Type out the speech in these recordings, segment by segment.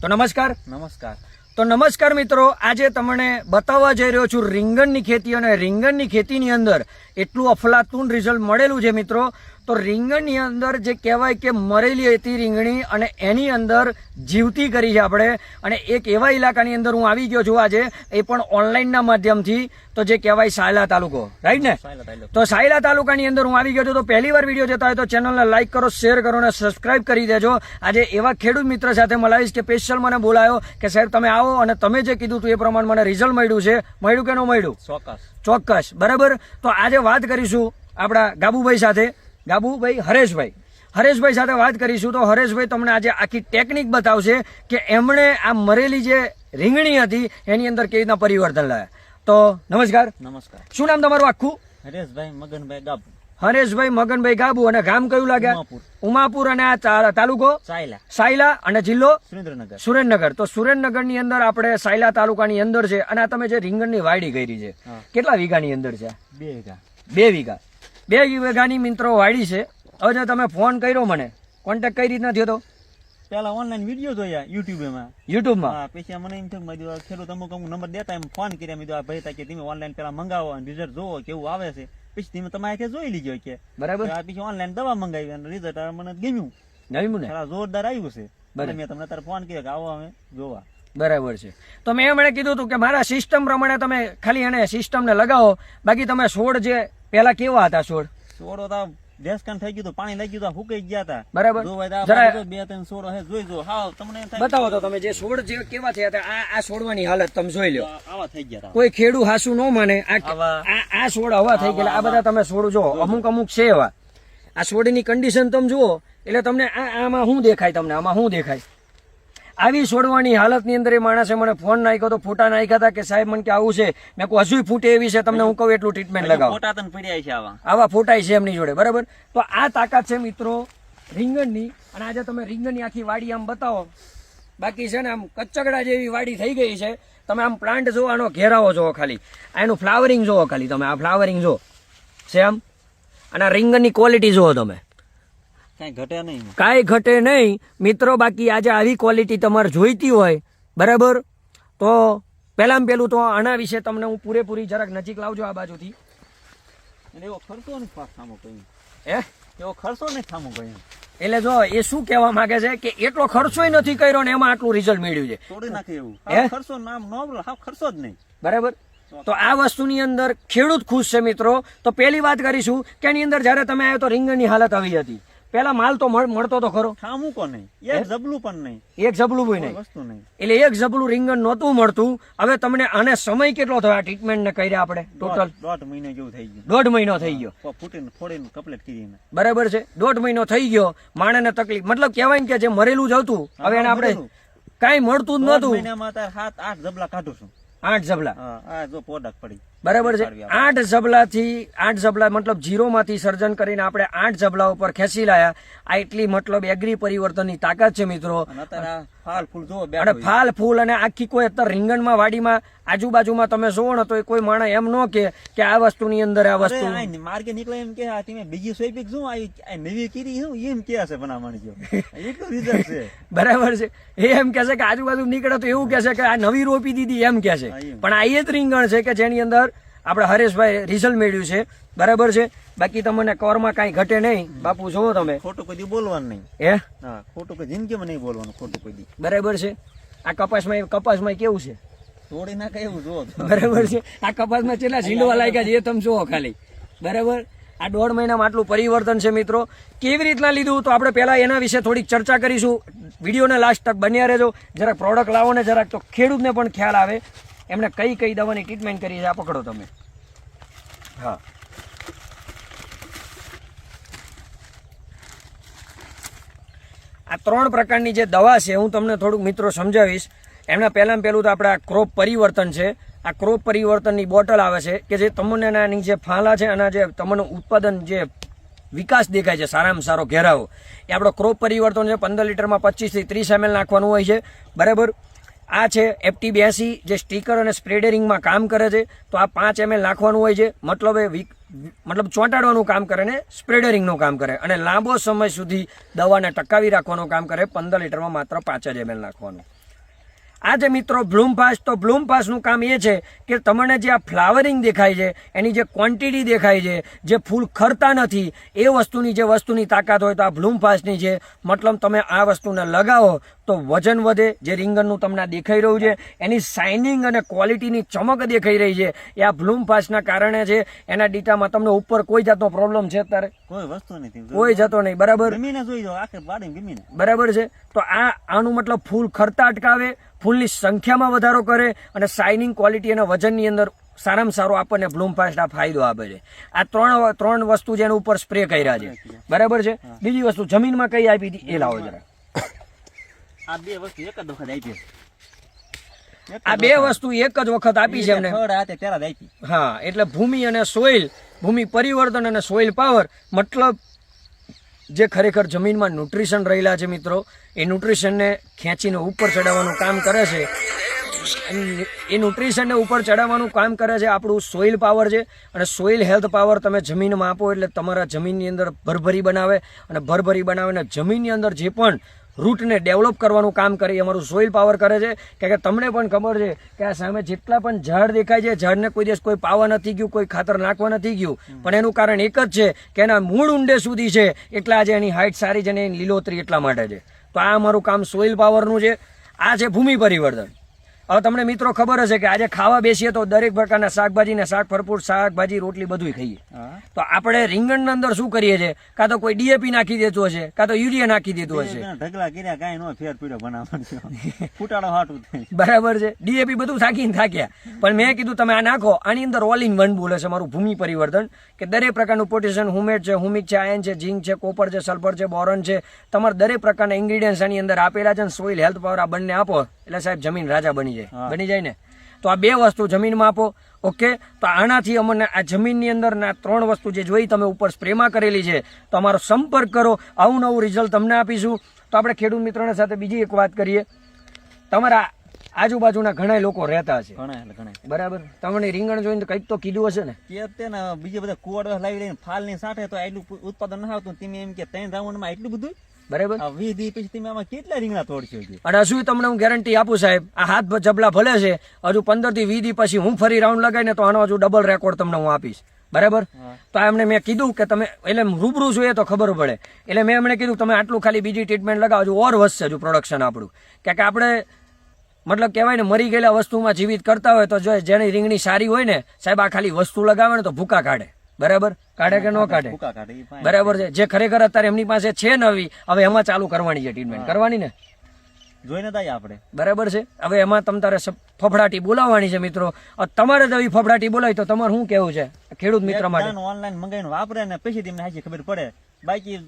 તો નમસ્કાર. નમસ્કાર. તો નમસ્કાર મિત્રો આજે તમને બતાવવા જઈ રહ્યો છું રીંગણની ખેતી અને રીંગણની ખેતીની અંદર એટલું અફલાતુન રિઝલ્ટ મળેલું છે મિત્રો. તો રીંગણની અંદર જે કહેવાય કે મરેલી હતી રીંગણી અને એની અંદર જીવતી કરી છે આપણે. અને એક એવા ઇલાકાની અંદર હું આવી ગયો છું આજે એ પણ ઓનલાઈનના માધ્યમથી તો જે કહેવાય સાયલા તાલુકો. રાઈટ ને? તો સાયલા તાલુકાની અંદર હું આવી ગયો છું તો પહેલી વાર વીડિયો જતા હોય તો ચેનલને લાઈક કરો શેર કરો અને સબસ્ક્રાઇબ કરી દેજો. આજે એવા ખેડૂત મિત્ર સાથે મળાવીશ કે સ્પેશિયલ મને બોલાયો કે સાહેબ તમે આવો અને તમે જે કીધું હતું એ પ્રમાણે મને રિઝલ્ટ મળ્યું છે. મળ્યું કે ન મળ્યું? ચોક્કસ. ચોક્કસ. બરાબર? તો આજે વાત કરીશું આપણા ગાબુભાઈ સાથે. ગાબુભાઈ હરેશભાઈ. હરેશભાઈ સાથે વાત કરીશું તો હરેશભાઈ તમને આજે આખી ટેકનિક બતાવશે કે એમણે આ મરેલી જે રીંગણી હતી એની અંદર કેવી રીતના પરિવર્તન લાવ્યા. તો નમસ્કાર. નમસ્કાર. શું નામ તમારું આખું? હરેશભાઈ મગનભાઈ ગાબુ. હરેશભાઈ મગનભાઈ ગાબુ અને ગામ કયું લાગ્યા? ઉમાપુર. અને આ તાલુકો? સાયલા. અને જિલ્લો? સુરેન્દ્રનગર. સુરેન્દ્રનગર. તો સુરેન્દ્રનગરની અંદર આપણે સાયલા તાલુકાની અંદર છે અને આ તમે જે રીંગણની વાડી કરી છે. કેટલા વીઘાની અંદર છે? બે વીઘા. બે વીઘા. બે વીઘાની મિત્રો વાડી છે. હવે જો તમે ફોન કર્યો મને કોન્ટેક કઈ રીતના થયો તો? પેલા ઓનલાઈન વીડિયો જોયા યુટ્યુબમાં યુટ્યુબમાં પછી મને એમ થયું મેં ખેડૂત અમુક અમુક નંબર દેતા એમ ફોન કર્યા. મેં આ ભાઈ કે તમે ઓનલાઈન પેલા મંગાવો અને રિઝલ્ટ જોવો કેવું આવે છે. પછી તમે તમારે કે જોઈ લીજો કે. બરાબર. પછી ઓનલાઈન દવા મંગાવી અને રિઝલ્ટ મને ગમ્યું. ગમ્યું ને? જોરદાર આવ્યું છે. મેં તમને તારે ફોન કર્યો કે આવો અમે જોવા. બરાબર છે. તો મેં એમણે કીધું હતું કે મારા સિસ્ટમ પ્રમાણે તમે ખાલી એને સિસ્ટમને લગાવો. બાકી તમે છોડ જે પેલા કેવા હતા છોડ સોડો તો દેશકાન થઈ ગયું પાણી લાગી ગયું હતું, હુકાઈ ગયા હતા બરાબર. બે ત્રણ છોડ હે જોઈ જો. હાવ તમને બતાવો તો તમે જે છોડ જે કેવા થયા હતા આ આ છોડવાની હાલત તમે જોઈ લો. આવા થઈ ગયા હતા કોઈ ખેડૂ હાસુ ન માને. આ આ છોડ હવા થઈ ગયેલા. આ બધા તમે છોડ જો અમુક અમુક છે એવા. આ છોડની કન્ડિશન તમે જુઓ એટલે તમને આ આમાં શું દેખાય તમને? આમાં શું દેખાય? આવી છોડવાની હાલતની અંદર એ માણસે મને ફોન નાખ્યો તો ફોટા નાખ્યા હતા કે સાહેબ મને કે આવું છે. મેં કહું હજુ ફૂટે એવી છે તમને હું કહું એટલું ટ્રીટમેન્ટ લગાવો. ફોટા તને પડ્યા છે આવા. આવા ફોટાય છે એમની જોડે બરાબર? તો આ તાકાત છે મિત્રો રીંગણની અને આજે તમે રીંગણની આખી વાડી આમ બતાવો. બાકી છે ને આમ કચ્ચગડા જેવી વાડી થઈ ગઈ છે. તમે આમ પ્લાન્ટ જોવાનો આનો ઘેરાવો જોવો ખાલી. આ એનું ફ્લાવરિંગ જોવો ખાલી તમે આ ફ્લાવરિંગ જો છે આમ? અને આ રીંગણની ક્વોલિટી જોવો તમે. કઈ ઘટે નહીં કાંઈ ઘટે નહીં. મિત્રો બાકી આજે આવી ક્વોલિટી તમારે જોઈતી હોય બરાબર? તો પહેલાં પહેલું તો આના વિશે તમને હું પૂરેપૂરી જરાક નજીક લાવજો આ બાજુથી. એવો ખર્ચો નહીં સામો કઈ હે? એવો ખર્ચો નહીં સામો કઈ એટલે જો એ શું કહેવા માંગે છે કે એટલો ખર્ચોય નથી કર્યો ને એમાં આટલું રિઝલ્ટ મળ્યું છે. તોડી નાખે એવું. ખર્ચો નામ નો બોલો, ખર્ચો જ નહીં. બરાબર? તો આ વસ્તુની અંદર ખેડૂત ખુશ છે મિત્રો. તો પહેલી વાત કરીશું કે એની અંદર જ્યારે તમે આવ્યો તો રીંગણની હાલત આવી હતી. પહેલા માલ તો મળતો તો ખરો. ઠામું કો નહીં? એક જબલું પણ નહીં. એક જબલું હોય નહીં. વસ્તુ નહીં. એટલે એક જબલું રીંગણ નહોતું મળતું. હવે તમને આને સમય કેટલો થયો આ ટ્રીટમેન્ટ ને કર્યા આપણે? ટોટલ દોઢ- મહિને જેવું થઈ ગયું. દોઢ મહિનો થઈ ગયો. કો- ફૂટીને ફોડીને કમ્પ્લીટ કરીને બરાબર છે. દોઢ મહિનો થઈ ગયો. માણેને તકલીફ મતલબ કહેવાય ને કે જે મરેલું જ હતું હવે એને આપણે કાઈ મળતું જ નતું નહોતું. મહિનામાં તાર સાત આઠ જબલા કાઢું છું. આઠ જબલા. હા આ જો પોડક પડી. બરાબર છે? આઠ ઝબલાથી આઠ જબલા મતલબ ઝીરોમાંથી સર્જન કરીને આપણે આઠ ઝબલા ઉપર ખેંચી લાયા. આ એટલી મતલબ એગ્રી પરિવર્તનની તાકાત છે મિત્રો. ફાલ ફૂલ જો અને ફાલ ફૂલ અને આખી કોઈ અત્યારે રીંગણમાં વાડીમાં આજુબાજુમાં તમે જોવો ને તો એ કોઈ માણસ એમ ન કે કે આ વસ્તુની અંદર આ વસ્તુ. માર્કે માર્ગે નીકળે એમ કે આ તમે બીજી સોયપીક શું આવી આ નવી કીરી શું? એમ કે છે એટલું રિઝલ્ટ છે. બરાબર છે. એ એમ કે છે કે આજુબાજુ નીકળે તો એવું કે છે કે આ નવી રોપી દીધી એમ કે છે. પણ આ એ જ રીંગણ છે કે જેની અંદર આપણે હરેશભાઈ રિઝલ્ટ મેળવ્યું છે. બરાબર છે? બાકી તમને કવરમાં કાંઈ ઘટે નહીં. બાપુ જોવો તમે. ખોટું કોઈ દી બોલવાનું નહીં. હે? હા ખોટું કોઈ જિંદગીમાં નહીં બોલવાનું ખોટું કોઈ દી. બરાબર છે? આ કપાસમાં કપાસમાં કેવું છે? તોડી નાખે એવું જુઓ. બરાબર છે? આ કપાસમાં કેટલા ઝીંડવા લાગ્યા છે એ તમે જુઓ ખાલી. બરાબર? આ દોઢ મહિનામાં આટલું પરિવર્તન છે મિત્રો. કેવી રીતના લીધું? તો આપણે પહેલાં એના વિશે થોડીક ચર્ચા કરીશું. વિડીયોને લાસ્ટ તક બન્યા રહેજો. જરાક પ્રોડક્ટ લાવો ને જરાક તો ખેડૂતને પણ ખ્યાલ આવે. એમણે કઈ કઈ દવાની ટ્રીટમેન્ટ કરી છે? આ પકડો તમે. હા. આ ત્રણ પ્રકારની જે દવા છે, હું તમને થોડુંક મિત્રો સમજાવીશ. એમના પહેલાં પહેલું તો આપણે ક્રોપ પરિવર્તન છે. આ ક્રોપ પરિવર્તનની બોટલ આવે છે કે જે તમને જે ફાલા છે અને જે તમને ઉત્પાદન જે વિકાસ દેખાય છે, સારામાં સારો ઘેરાવો. એ આપણો ક્રોપ પરિવર્તન છે, પંદર લીટરમાં પચીસથી ત્રીસ એમએલ નાખવાનું હોય છે. બરાબર? આ છે એફટી બ્યાસી જે સ્ટીકર અને સ્પ્રેડરિંગમાં કામ કરે છે. તો આ પાંચ એમએલ નાખવાનું હોય છે. મતલબ એ મતલબ ચોંટાડવાનું કામ કરે ને સ્પ્રેડરિંગનું કામ કરે. અને લાંબો સમય સુધી દવાને ટકાવી રાખવાનું કામ કરે. પંદર લીટરમાં માત્ર પાંચ જ એમએલ નાખવાનું. આ જે મિત્રો બ્લૂમ પાસ તો બ્લૂમ પાસનું કામ એ છે કે તમને જે આ ફ્લાવરિંગ દેખાય છે એની જે ક્વોન્ટિટી દેખાય છે જે ફૂલ ખરતા નથી એ વસ્તુની જે વસ્તુની તાકાત હોય તો આ બ્લૂમ પાસની છે. મતલબ તમે આ વસ્તુને લગાવો તો વજન વધે જે રીંગણનું તમને દેખાઈ રહ્યું છે એની શાઇનિંગ અને ક્વોલિટીની ચમક દેખાઈ રહી છે. એ આ બ્લૂમ પાસના કારણે છે. એના ડીટામાં તમને ઉપર કોઈ જાતનો પ્રોબ્લેમ છે અત્યારે? કોઈ વસ્તુ નથી કોઈ જતો નહીં બરાબર? બરાબર છે? તો આ આનું મતલબ ફૂલ ખરતા અટકાવે ફૂલની સંખ્યામાં વધારો કરે અને શાઇનિંગ ક્વોલિટી અને વજનની અંદર સારામાં સારો આપણને બ્લૂમ ફાસ્ટ આ ફાયદો આપે છે. આ ત્રણ ત્રણ વસ્તુ જેના ઉપર સ્પ્રે કર્યા છે. બરાબર છે? બીજી વસ્તુ જમીનમાં કઈ આપી હતી? એ લાવો જરા. આ બે વસ્તુ એક જ વખત આપી છે. આ બે વસ્તુ એક જ વખત આપી છે એમને. હા એટલે ભૂમિ અને સોઇલ ભૂમિ પરિવર્તન અને સોઇલ પાવર મતલબ જે ખરેખર જમીનમાં ન્યુટ્રિશન રહેલા છે મિત્રો, એ ન્યુટ્રિશનને ખેંચીને ઉપર ચડાવવાનું કામ કરે છે. એ ન્યુટ્રિશનને ઉપર ચડાવવાનું કામ કરે છે આપણું સોઇલ પાવર છે. અને સોઇલ હેલ્થ પાવર તમે જમીનમાં આપો એટલે તમારા જમીનની અંદર ભરભરી બનાવે. અને ભરભરી બનાવે અને જમીનની અંદર જે પણ રૂટને ડેવલપ કરવાનું કામ કરે એ અમારું સોઇલ પાવર કરે છે. કારણ કે તમને પણ ખબર છે કે આ સામે જેટલા પણ ઝાડ દેખાય છે ઝાડને કોઈ દિવસ કોઈ પાવા નથી ગયું કોઈ ખાતર નાખવા નથી ગયું. પણ એનું કારણ એક જ છે કે એના મૂળ ઊંડે સુધી છે એટલા આજે એની હાઇટ સારી છે ને એની લીલોતરી એટલા માટે છે. તો આ અમારું કામ સોઇલ પાવરનું છે. આ છે ભૂમિ પરિવર્તન. હવે તમને મિત્રો ખબર હશે કે આજે ખાવા બેસીએ તો દરેક પ્રકારના શાકભાજી ને શાક ભરપૂર શાકભાજી રોટલી બધું ખાઈએ. તો આપણે રીંગણની અંદર શું કરીએ છીએ? કાં તો કોઈ ડીએપી નાખી દેતું હશે કાં તો યુરિયા નાખી દેતું હશે. ઢગલા કર્યા કાંઈ નો ફેર પીડ્યો ફૂટાડો હાટું બરાબર છે. ડીએપી બધું થાકીને થાક્યા. પણ મેં કીધું તમે આ નાખો. આની અંદર ઓલ ઇન વન બોલે છે મારું ભૂમિ પરિવર્તન કે દરેક પ્રકારનું પોટેશિયમ હુમેટ છે હુમિક છે આયન છે ઝીંક છે કોપર છે સલ્ફર છે બોરોન છે. તમારે દરેક પ્રકારના ઇન્ગ્રીડિયન્ટ્સ આની અંદર આપેલા છે સોઇલ હેલ્થ પાવર આ બંને આપો. એટલે સાહેબ જમીન રાજા બની જાય. હા. બની જાય ને? તો આ બે વસ્તુ જમીનમાં આપો ઓકે? તો આનાથી અમને આ જમીનની અંદર ના ત્રણ વસ્તુ જે જોઈ તમે ઉપર સ્પ્રેમાં કરેલી છે તો અમારો સંપર્ક કરો. આવું નવું રિઝલ્ટ તમને આપીશું. તો આપણે ખેડૂત મિત્રોને સાથે બીજી એક વાત કરીએ. તમારા આજુબાજુના ઘણા લોકો રહેતા ઘણા બરાબર? તમને રીંગણ જોઈને કંઈક તો કીધું હશે ને? કે ને બધા કુવાડ લાવી લઈને ફાલની સાથે તો એટલું ઉત્પાદન ના આવતું તમે એમ કે ત્રણ રાઉન્ડમાં એટલું બધું બરાબર? વીસ દી પછી તમે આમાં કેટલા રીંગણા તોડશો? અને હજુ તમને હું ગેરંટી આપું સાહેબ આ હાથ જબલા ભલે છે હજુ પંદરથી વીસ દી પછી હું ફરી રાઉન્ડ લગાવીને તો આનો હજુ ડબલ રેકોર્ડ તમને હું આપીશ. બરાબર? તો એમને મેં કીધું કે તમે એટલે રૂબરૂ જોઈએ તો ખબર પડે. એટલે મેં એમણે કીધું તમે આટલું ખાલી બીજી ટ્રીટમેન્ટ લગાવો હજુ ઓર વધશે હજુ પ્રોડક્શન આપણું. કે આપણે મતલબ કહેવાય ને મરી ગયેલા વસ્તુમાં જીવિત કરતા હોય તો જો જેની રીંગણી સારી હોય ને સાહેબ આ ખાલી વસ્તુ લગાવે ને તો ભૂકા કાઢે. બરાબર? કાઢે કે ન કાઢે. બરાબર છે. જે ખરેખર અત્યારે એમની પાસે છે નવી હવે એમાં ચાલુ કરવાની છે ટ્રીટમેન્ટ કરવાની ને? જોઈને થાય આપણે. બરાબર છે? હવે એમાં તમ તારે ફફડાટી બોલાવવાની છે મિત્રો. તમારે જ આવી ફફડાટી બોલાવી તો તમારે શું કેવું છે? ખેડૂત મિત્ર માટે. ઓનલાઈન મંગાવીને વાપરે ને પછી તમને હાજી ખબર પડે. બાકી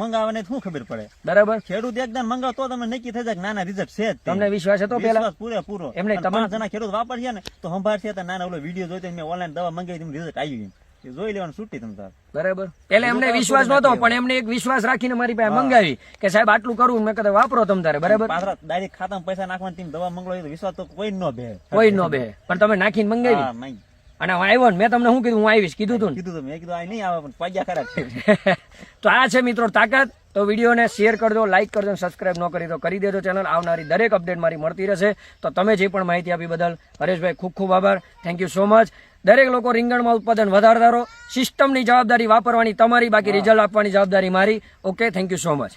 મંગાવવાને શું ખબર પડે? બરાબર. ખેડૂત એકદમ મંગાવ તો તમે નક્કી થઈ જાય નાના રિઝલ્ટ છે તમને વિશ્વાસ હતો પેલા? પૂરેપૂરો. એમ તમારા જણા ખેડૂત વાપરશે ને તો સંભાળશે. નાના ઓલો વીડિયો જોઈ મેં ઓનલાઈન દવા મંગાવી રિઝલ્ટ. એ જોઈ લેવાનું છૂટી તમે બરાબર. એટલે એમને વિશ્વાસ નતો પણ એમને એક વિશ્વાસ રાખીને મારી પાસે મંગાવી કે સાહેબ આટલું કરું મેં કદાચ વાપરો તમ તારે બરાબર? ડાયરેક્ટ ખાતામાં પૈસા નાખવાની તમે દવા મંગળો વિશ્વાસ તો કોઈ નો બે. કોઈ નો બે. પણ તમે નાખીને મંગાવી. અને હું આવ્યો ને મેં તમને શું કીધું? હું આવીશ કીધું તું કીધું મેં કીધું આ નહીં આવે પણ પાગ્યા ખરા છે. તો આ છે મિત્રો તાકાત. તો વિડીયોને શેર કરજો લાઈક કરજો અને સબસ્ક્રાઇબ ન કરી તો કરી દેજો ચેનલ. આવનારી દરેક અપડેટ મારી મળતી રહેશે. તો તમે જે પણ માહિતી આપી બદલ હરેશભાઈ ખૂબ ખૂબ આભાર. થેન્ક યુ સો મચ દરેક લોકો રીંગણમાં ઉત્પાદન વધારતા સિસ્ટમની જવાબદારી વાપરવાની તમારી બાકી રિઝલ્ટ આપવાની જવાબદારી મારી. Okay thank you so much